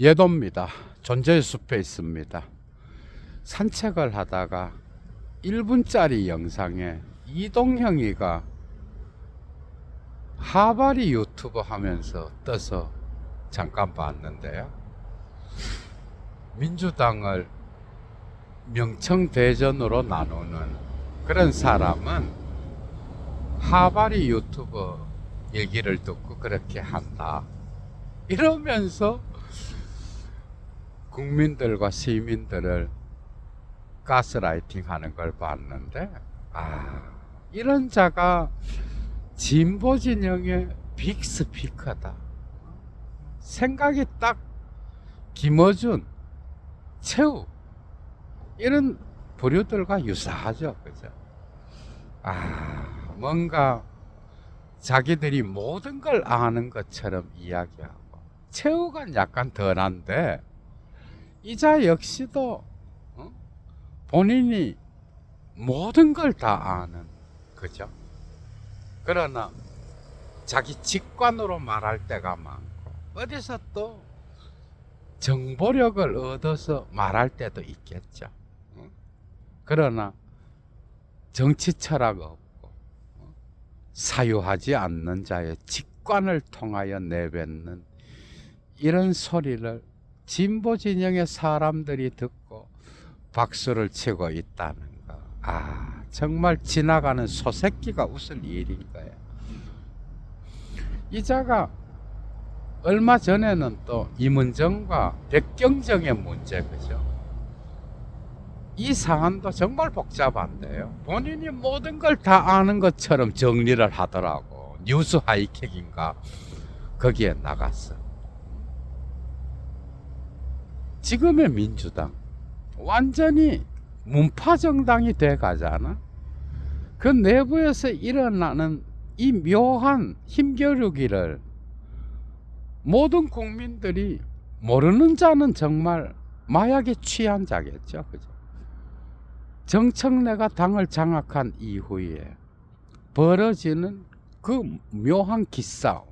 예도입니다. 존재의 숲에 있습니다. 산책을 하다가 1분짜리 영상에 이동형이가 하바리 유튜브 하면서 떠서 잠깐 봤는데요. 민주당을 명청대전으로 나누는 그런 사람은 하바리 유튜브 얘기를 듣고 그렇게 한다. 이러면서 국민들과 시민들을 가스라이팅 하는 걸 봤는데, 아, 이런 자가 진보 진영의 빅스피커다. 생각이 딱 김어준, 최우, 이런 부류들과 유사하죠. 그죠? 아, 뭔가 자기들이 모든 걸 아는 것처럼 이야기하고, 최우가 약간 덜한데, 이자 역시도 어? 본인이 모든 걸 다 아는 그죠? 그러나 자기 직관으로 말할 때가 많고 어디서 또 정보력을 얻어서 말할 때도 있겠죠. 어? 그러나 정치 철학 없고 어? 사유하지 않는 자의 직관을 통하여 내뱉는 이런 소리를 진보 진영의 사람들이 듣고 박수를 치고 있다는 거. 아, 정말 지나가는 소새끼가 웃을 일인 거예요. 이자가 얼마 전에는 또 이문정과 백경정의 문제 그죠? 이 사안도 정말 복잡한데요. 본인이 모든 걸 다 아는 것처럼 정리를 하더라고. 뉴스 하이킥인가 거기에 나갔어. 지금의 민주당 완전히 문파 정당이 돼 가잖아. 그 내부에서 일어나는 이 묘한 힘겨루기를 모든 국민들이 모르는 자는 정말 마약에 취한 자겠죠. 그죠? 정청래가 당을 장악한 이후에 벌어지는 그 묘한 기싸움,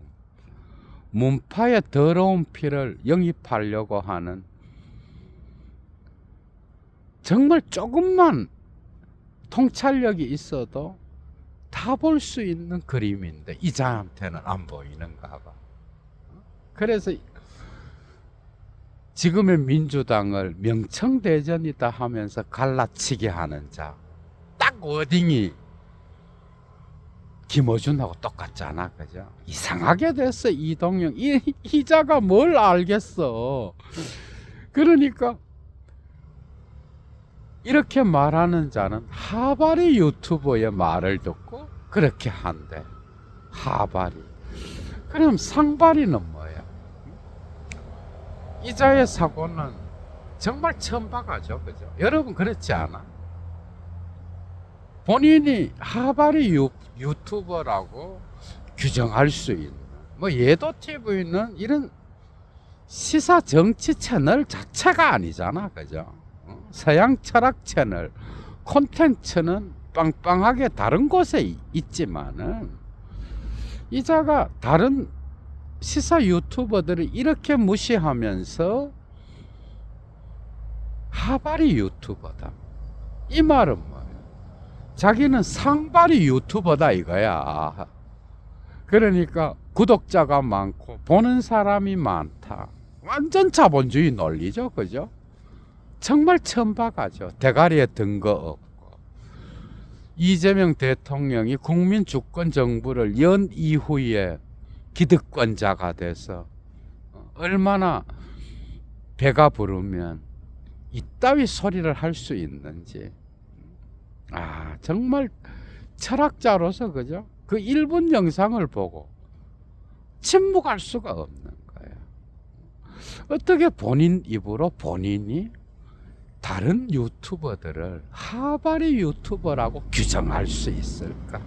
문파의 더러운 피를 영입하려고 하는 정말 조금만 통찰력이 있어도 다 볼 수 있는 그림인데 이자한테는 안 보이는가 봐. 그래서 지금의 민주당을 명청대전이다 하면서 갈라치게 하는 자, 딱 워딩이 김어준하고 똑같잖아, 그죠? 이상하게 됐어, 이동영. 이, 이 자가 뭘 알겠어. 그러니까 이렇게 말하는 자는 하바리 유튜버의 말을 듣고 그렇게 한대. 하바리. 그럼 상바리는 뭐야? 이자의 사고는 정말 천박하죠. 그죠? 여러분 그렇지 않아? 본인이 하바리 유, 유튜버라고 규정할 수 있는 뭐 예도 TV는 이런 시사 정치 채널 자체가 아니잖아. 그죠? 서양 철학 채널 콘텐츠는 빵빵하게 다른 곳에 이- 있지만은 이자가 다른 시사 유튜버들을 이렇게 무시하면서 하바리 유튜버다. 이 말은 뭐예요? 자기는 상바리 유튜버다 이거야. 그러니까 구독자가 많고 보는 사람이 많다. 완전 자본주의 논리죠, 그죠? 정말 천박하죠. 대가리에 든 거 없고. 이재명 대통령이 국민 주권 정부를 연 이후에 기득권자가 돼서 얼마나 배가 부르면 이따위 소리를 할 수 있는지. 아, 정말 철학자로서 그죠? 그 1분 영상을 보고 침묵할 수가 없는 거예요. 어떻게 본인 입으로 본인이 다른 유튜버들을 하바리 유튜버라고 규정할 수 있을까?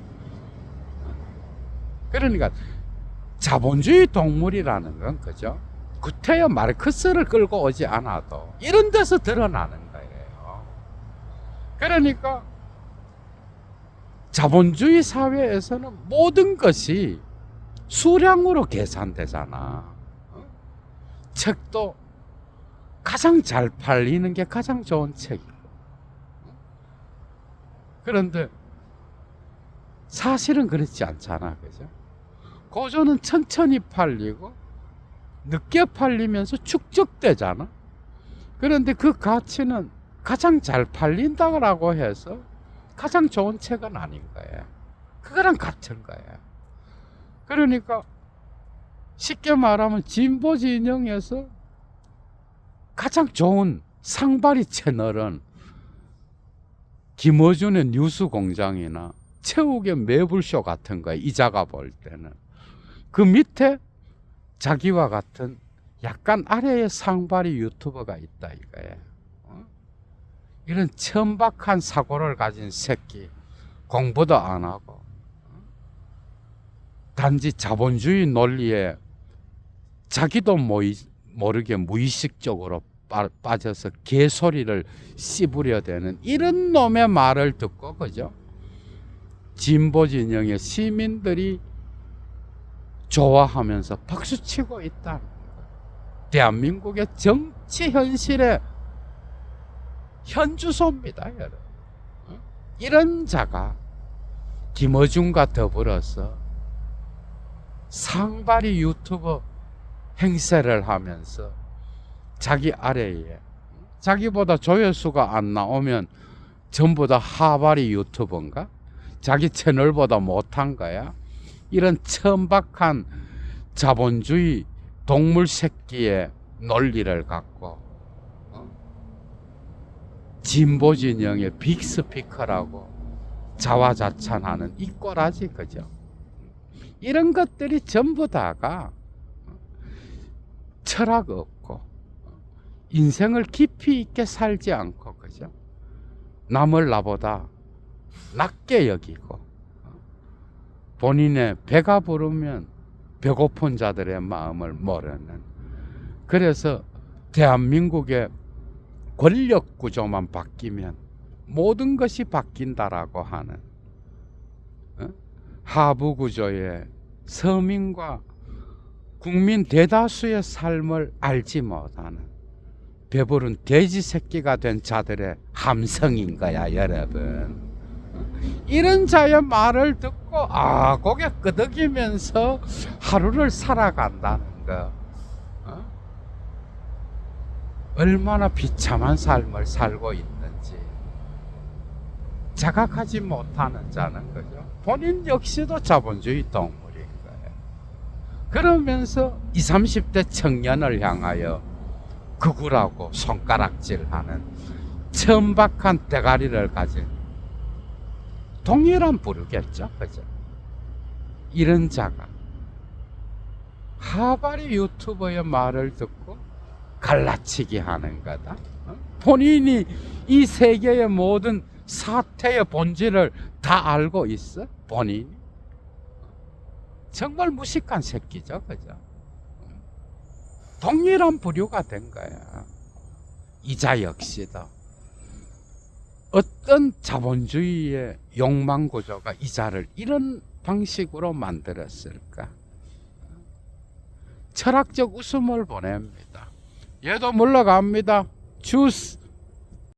그러니까 자본주의 동물이라는 건 그죠? 구테여 마르크스를 끌고 오지 않아도 이런 데서 드러나는 거예요. 그러니까 자본주의 사회에서는 모든 것이 수량으로 계산되잖아. 어? 책도 가장 잘 팔리는 게 가장 좋은 책이고. 그런데 사실은 그렇지 않잖아. 그죠? 고전은 천천히 팔리고 늦게 팔리면서 축적되잖아. 그런데 그 가치는 가장 잘 팔린다고 해서 가장 좋은 책은 아닌 거야. 그거랑 같은 거야. 그러니까 쉽게 말하면 진보 진영에서 가장 좋은 상바리 채널은 김어준의 뉴스 공장이나 최욱의 매불쇼 같은 거야. 이자가 볼 때는. 그 밑에 자기와 같은 약간 아래의 상바리 유튜버가 있다 이거야. 어? 이런 천박한 사고를 가진 새끼 공부도 안 하고 어? 단지 자본주의 논리에 자기도 모르게 무의식적으로 빠, 빠져서 개소리를 씹으려 되는 이런 놈의 말을 듣고 그죠? 진보 진영의 시민들이 좋아하면서 박수치고 거예요. 대한민국의 정치 현실의 현주소입니다, 여러분. 어? 이런 자가 김어준과 더불어서 상바리 유튜버 행세를 하면서 자기 아래에 자기보다 조회수가 안 나오면 전부 다 하바리 유튜버인가? 자기 채널보다 못한 거야? 이런 천박한 자본주의 동물 새끼의 논리를 갖고 어? 진보 진영의 빅스피커라고 자화자찬하는 이 꼬라지 그죠? 이런 것들이 전부 다가 철학 없고 인생을 깊이 있게 살지 않고 그죠? 남을 나보다 낮게 여기고 본인의 배가 부르면 배고픈 자들의 마음을 모르는 그래서 대한민국의 권력 구조만 바뀌면 모든 것이 바뀐다라고 하는 어? 하부 구조의 서민과 국민 대다수의 삶을 알지 못하는 배부른 돼지 새끼가 된 자들의 함성인 거야, 여러분. 이런 자의 말을 듣고 아 고개 끄덕이면서 하루를 살아간다는 거 어? 얼마나 비참한 삶을 살고 있는지 자각하지 못하는 자는 거죠 본인 역시도 자본주의 동물인 거예요 그러면서 20, 30대 청년을 향하여 극우라고 손가락질하는 천박한 대가리를 가진 동일한 부류겠죠. 그죠? 이런 자가 하바리 유튜버의 말을 듣고 갈라치기 하는 거다. 어? 본인이 이 세계의 모든 사태의 본질을 다 알고 있어? 본인이? 정말 무식한 새끼죠. 그죠? 동일한 부류가 된 거야. 이자 역시도. 어떤 자본주의의 욕망 구조가 이자를 이런 방식으로 만들었을까? 철학적 웃음을 보냅니다. 얘도 물러갑니다. 주스